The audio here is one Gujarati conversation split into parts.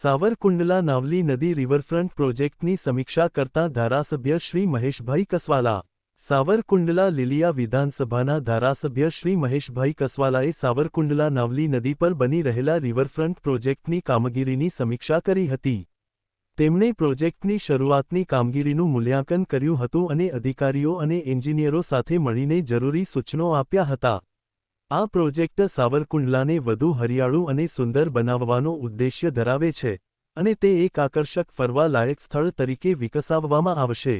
સાવરકુંડલા નાવલી નદી રિવરફ્રન્ટ પ્રોજેક્ટની સમીક્ષા કરતા ધારાસભ્ય શ્રી મહેશભાઈ કસવાલા, સાવરકુંડલા લીલિયા વિધાનસભાના ધારાસભ્ય શ્રી મહેશભાઈ કસવાલાએ સાવરકુંડલા નાવલી નદી પર બની રહેલા રિવરફ્રન્ટ પ્રોજેક્ટની કામગીરીની સમીક્ષા કરી હતી. તેમણે પ્રોજેક્ટની શરૂઆતની કામગીરીનું મૂલ્યાંકન કર્યું હતું અને અધિકારીઓ અને એન્જિનિયરો સાથે મળીને જરૂરી સૂચનો આપ્યા હતા. આ પ્રોજેક્ટ સાવરકુંડલાને વધુ હરિયાળું અને સુંદર બનાવવાનો ઉદ્દેશ્ય ધરાવે છે અને તે એક આકર્ષક ફરવા લાયક સ્થળ તરીકે વિકસાવવામાં આવશે.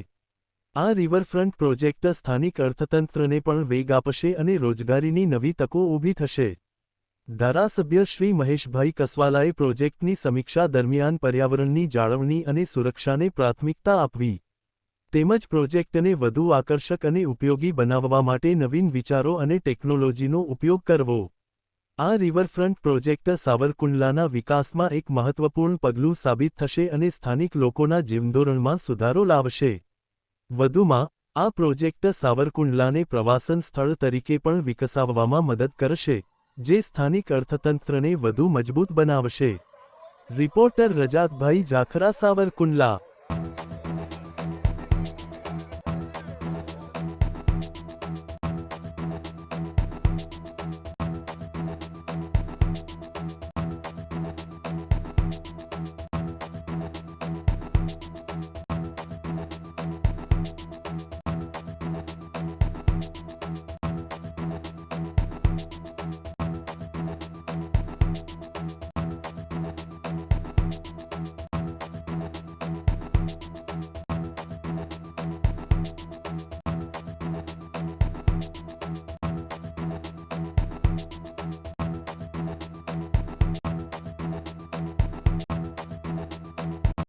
આ રિવરફ્રન્ટ પ્રોજેક્ટ સ્થાનિક અર્થતંત્રને પણ વેગ આપશે અને રોજગારીની નવી તકો ઊભી થશે. ધારાસભ્ય શ્રી મહેશભાઈ કસવાલાએ પ્રોજેક્ટની સમીક્ષા દરમિયાન પર્યાવરણની જાળવણી અને સુરક્ષાને પ્રાથમિકતા આપવી. તેમજ પ્રોજેક્ટને વધુ આકર્ષક અને ઉપયોગી બનાવવા માટે નવીન વિચારો અને ટેકનોલોજીનો ઉપયોગ કરવો. આ રિવરફ્રન્ટ પ્રોજેક્ટ સાવરકુંડલાના વિકાસમાં એક મહત્વપૂર્ણ પગલું સાબિત થશે અને સ્થાનિક લોકોના જીવનધોરણમાં સુધારો લાવશે. વધુમાં, આ પ્રોજેક્ટ સાવરકુંડલાને પ્રવાસન સ્થળ તરીકે પણ વિકસાવવામાં મદદ કરશે, જે સ્થાનિક અર્થતંત્રને વધુ મજબૂત બનાવશે. રિપોર્ટર રજાકભાઈ જાખરા સાવરકુંડલા